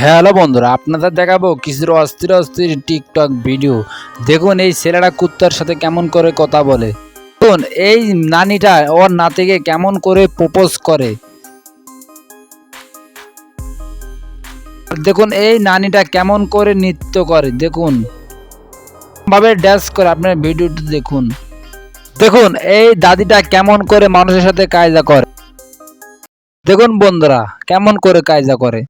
Hello বন্ধুরা, আপনাদের দেখাবো কিছু অস্থির অস্থির টিকটক ভিডিও। দেখুন, এই ছেলেটা কুত্তার সাথে কেমন করে কথা বলে। দেখুন, এই নানিটা ওর নাতিকে কেমন করে প্রপোজ করে। দেখুন, এই নানিটা কেমন করে নৃত্য করে, দেখুন। ভাবে ড্যান্স করে, আপনার ভিডিওটি দেখুন। দেখুন, এই দাদিটা কেমন করে মানুষের সাথে কায়দা করে। দেখুন বন্ধুরা, কেমন করে কায়দা করে।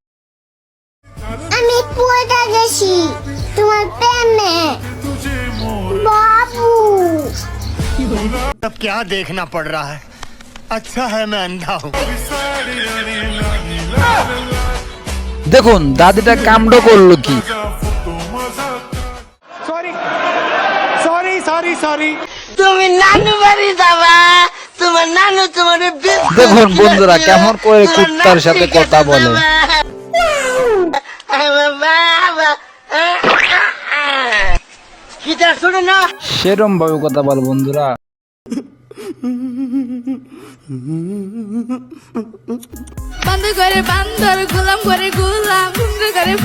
গেছি তোমার প্রেমে বাবু अब क्या देखना पड़ रहा है अच्छा है मैं अंधा हूँ দেখুন দাদিটা কামড় করলো কি তুমি নানু বাড়ি যাবা তোমার নানু তোমার দেখুন বন্ধুরা কেমন করে কুত্তার সাথে কথা বলে গিটার শোনে না? সেরম ভাবে কথা বল বন্ধুরা।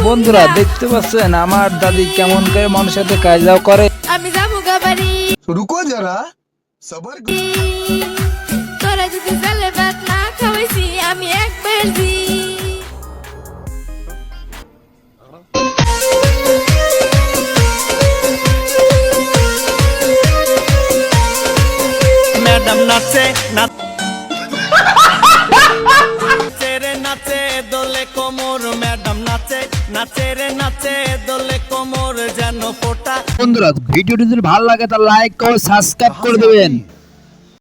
বন্ধুরা দেখতে পাচ্ছেন আমার দাদি কেমন করে মানুষের সাথে কাজাও করে। আমি যাব গাবারি রুকো যারা সবার তোরা যদি না খাওয়াইছি আমি একবার দিই। নাচে নাচে রে নাচে দোলে কোমর, ম্যাডাম নাচে নাচে রে নাচে দোলে কোমর যেন ফোটা। বন্ধুরা, ভিডিওটি যদি ভালো লাগে, তাহলে লাইক ও সাবস্ক্রাইব করে দেবেন।